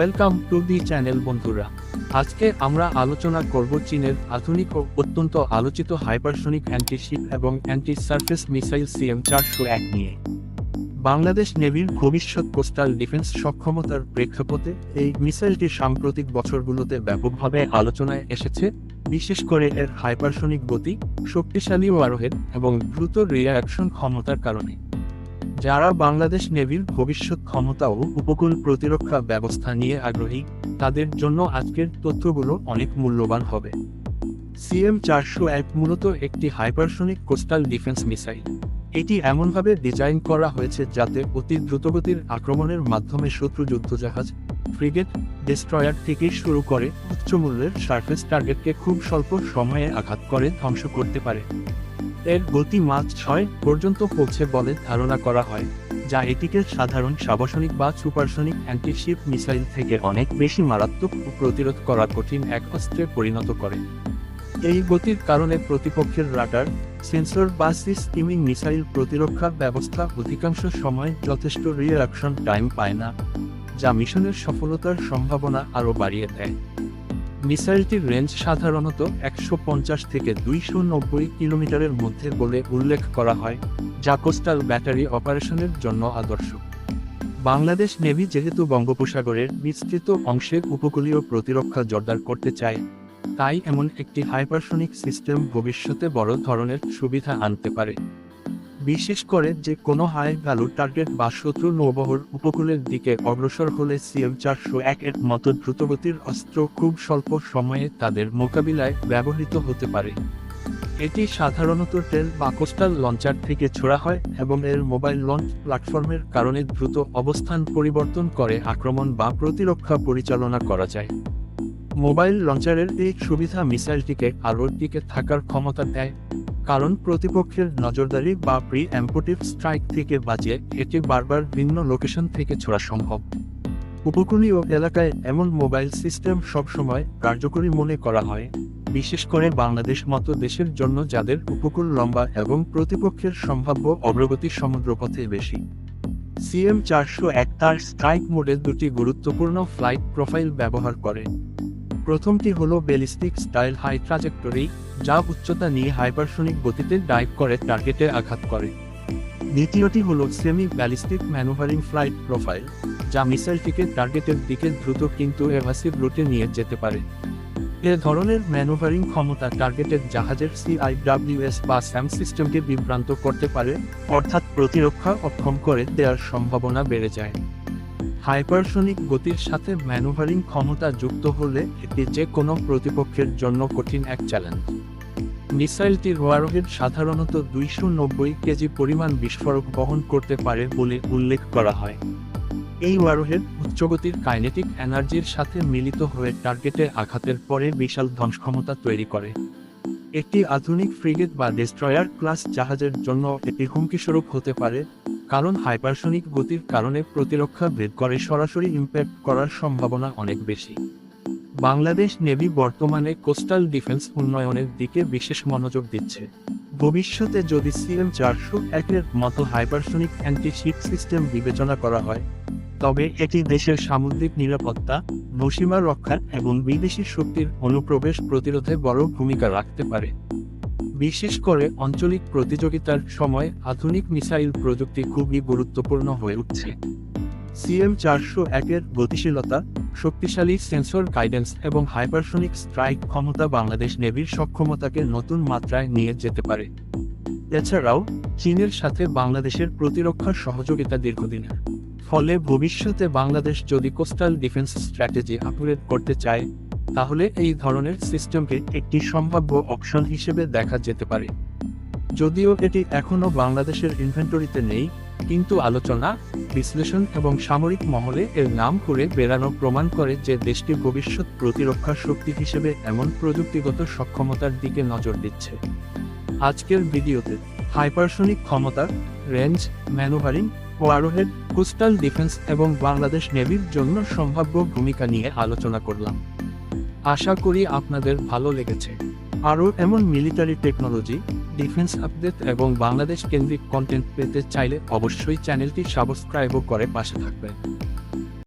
Welcome to the channel বন্ধুরা। আজকে আমরা আলোচনা করব চীনের আধুনিক ও অত্যন্ত আলোচিত হাইপারসনিক অ্যান্টিশিপ এবং অ্যান্টি সার্ফেস মিসাইল সিএম চারশো এক নিয়ে। বাংলাদেশ নেভির ভবিষ্যৎ কোস্টাল ডিফেন্স সক্ষমতার প্রেক্ষাপটে এই মিসাইলটি সাম্প্রতিক বছরগুলোতে ব্যাপকভাবে আলোচনায় এসেছে। বিশেষ করে এর হাইপারসনিক গতি, শক্তিশালী ওয়ারহেড এবং দ্রুত রিয়াকশন ক্ষমতার কারণে। যারা বাংলাদেশ নেভির ভবিষ্যৎ ক্ষমতা ও উপকূল প্রতিরক্ষা ব্যবস্থা নিয়ে আগ্রহী, তাদের জন্য আজকের তথ্যগুলো অনেক মূল্যবান হবে। সিএম চারশো এক মূলত একটি হাইপারসনিক কোস্টাল ডিফেন্স মিসাইল। এটি এমনভাবে ডিজাইন করা হয়েছে যাতে অতি দ্রুতগতির আক্রমণের মাধ্যমে শত্রু যুদ্ধজাহাজ, ফ্রিগেট, ডেস্ট্রয়ার থেকে শুরু করে উচ্চমূল্যের সার্ফেস টার্গেটকে খুব স্বল্প সময়ে আঘাত করে ধ্বংস করতে পারে। এর গতি মাছ ছয় পর্যন্ত পৌঁছে বলে ধারণা করা হয়, যা এটিকে সাধারণ সাবসনিক বা সুপারসনিক অ্যান্টিশিপ মিসাইল থেকে অনেক বেশি মারাত্মক ও প্রতিরোধ করা কঠিন এক অস্ত্রে পরিণত করে। এই গতির কারণে প্রতিপক্ষের রাডার, সেন্সর বা সিস্টিমিং মিসাইল প্রতিরক্ষা ব্যবস্থা অধিকাংশ সময় যথেষ্ট রিয়াকশন টাইম পায় না, যা মিশনের সফলতার সম্ভাবনা আরও বাড়িয়ে দেয়। মিসাইলটির রেঞ্জ সাধারণত একশো পঞ্চাশ থেকে দুইশো নব্বই কিলোমিটারের মধ্যে বলে উল্লেখ করা হয়, যা কোস্টাল ব্যাটারি অপারেশনের জন্য আদর্শ। বাংলাদেশ নেভি যেহেতু বঙ্গোপসাগরের বিস্তৃত অংশের উপকূলীয় প্রতিরক্ষা জোরদার করতে চায়, তাই এমন একটি হাইপারসনিক সিস্টেম ভবিষ্যতে বড় ধরনের সুবিধা আনতে পারে। বিশেষ করে যে কোনো হাই ভ্যালু টার্গেট বা শত্রু নৌবহর উপকূলের দিকে অগ্রসর হলে সিএম চারশো একের মতো দ্রুতগতির অস্ত্র খুব স্বল্প সময়ে তাদের মোকাবিলায় ব্যবহৃত হতে পারে। এটি সাধারণত ট্রেন বা কোস্টাল লঞ্চার থেকে ছোড়া হয় এবং এর মোবাইল লঞ্চ প্ল্যাটফর্মের কারণে দ্রুত অবস্থান পরিবর্তন করে আক্রমণ বা প্রতিরক্ষা পরিচালনা করা যায়। মোবাইল লঞ্চারের এই সুবিধা মিসাইলটিকে আরও টিকে থাকার ক্ষমতা দেয়। কারণ প্রতিপক্ষের নজরদারি বা প্রি অ্যাম্পোটিভ স্ট্রাইক থেকে বাঁচিয়ে এটি বারবার ভিন্ন লোকেশন থেকে ছোড়া সম্ভব। উপকূলীয় এলাকায় এমন মোবাইল সিস্টেম সবসময় কার্যকরী মনে করা হয়, বিশেষ করে বাংলাদেশ মতো দেশের জন্য যাদের উপকূল লম্বা এবং প্রতিপক্ষের সম্ভাব্য অগ্রগতি সমুদ্রপথে বেশি। সিএম চারশো এক তার স্ট্রাইক মোডে দুটি গুরুত্বপূর্ণ ফ্লাইট প্রোফাইল ব্যবহার করে। প্রথমটি হলো ব্যালিস্টিক স্টাইল হাই ট্রাজেক্টরি, যা উচ্চতা নিয়ে হাইপারসনিক গতিতে ডাইভ করে, টার্গেটে আঘাত করে। দ্বিতীয়টি হলো semi ballistic manoeuvring flight profile, যা মিসাইলটিকে টার্গেটের দিকে দ্রুত কিন্তু এভাসিভ রুটে নিয়ে যেতে পারে। এ ধরনের ম্যানুভারিং ক্ষমতা টার্গেটের জাহাজের সিআইডাব্লিউএস বা স্যাম সিস্টেমকে বিভ্রান্ত করতে পারে, অর্থাৎ প্রতিরক্ষা অক্ষম করে দেওয়ার সম্ভাবনা বেড়ে যায়। হাইপারসনিক গতির সাথে ম্যানুভারিং ক্ষমতা যুক্ত হলে এটি যে কোনো প্রতিপক্ষের জন্য কঠিন এক চ্যালেঞ্জ। মিসাইলটির ওয়ারহেড সাধারণত দুইশো নব্বই কেজি পরিমাণ বিস্ফোরক বহন করতে পারে বলে উল্লেখ করা হয়। এই ওয়ারহেড উচ্চগতির কাইনেটিক এনার্জির সাথে মিলিত হয়ে টার্গেটে আঘাতের পরে বিশাল ধ্বংসক্ষমতা তৈরি করে। একটি আধুনিক ফ্রিগেট বা ডেস্ট্রয়ার ক্লাস জাহাজের জন্য এটি হুমকিস্বরূপ হতে পারে কারণ হাইপারসনিক গতির কারণে প্রতিরক্ষা ভেদ করে সরাসরি ইম্প্যাক্ট করার সম্ভাবনা অনেক বেশি। বাংলাদেশ নেভি বর্তমানে কোস্টাল ডিফেন্স উন্নয়নের দিকে বিশেষ মনোযোগ দিচ্ছে। ভবিষ্যতে যদি সিএম চারশো একের মতো হাইপারসনিক অ্যান্টিশিপ সিস্টেম বিবেচনা করা হয়, তবে এটি দেশের সামুদ্রিক নিরাপত্তা, নৌসীমা রক্ষা এবং বিদেশি শক্তির অনুপ্রবেশ প্রতিরোধে বড় ভূমিকা রাখতে পারে। বিশেষ করে আঞ্চলিক প্রতিযোগিতার সময় আধুনিক মিসাইল প্রযুক্তি খুবই গুরুত্বপূর্ণ হয়ে উঠছে। সিএম চারশো একের গতিশীলতা, শক্তিশালী সেন্সর গাইডেন্স এবং হাইপারসনিক স্ট্রাইক ক্ষমতা বাংলাদেশ নেভির সক্ষমতাকে নতুন মাত্রায় নিয়ে যেতে পারে। এছাড়াও, চীনের সাথে বাংলাদেশের প্রতিরক্ষা সহযোগিতা দীর্ঘদিনের ফলে ভবিষ্যতে বাংলাদেশ যদি কোস্টাল ডিফেন্স স্ট্র্যাটেজি আপগ্রেড করতে চায় তাহলে এই ধরনের সিস্টেমকে একটি সম্ভাব্য অপশন হিসেবে দেখা যেতে পারে। যদিও এটি এখনও বাংলাদেশের ইনভেন্টরিতে নেই, কিন্তু আলোচনা, বিশ্লেষণ এবং সামরিক মহলে এর নাম করে বেড়ানো প্রমাণ করে যে দেশটি ভবিষ্যৎ প্রতিরক্ষা শক্তি হিসেবে এমন প্রযুক্তিগত সক্ষমতার দিকে নজর দিচ্ছে। আজকের ভিডিওতে হাইপারসনিক ক্ষমতা, range, manoeuvring warhead coastal defence এবং বাংলাদেশ নেভির জন্য সম্ভাব্য ভূমিকা নিয়ে আলোচনা করলাম। আশা করি আপনাদের ভালো লেগেছে। আরও এমন মিলিটারি টেকনোলজি, ডিফেন্স আপডেট এবং বাংলাদেশ কেন্দ্রিক কন্টেন্ট পেতে চাইলে অবশ্যই চ্যানেলটি সাবস্ক্রাইবও করে পাশে থাকবেন।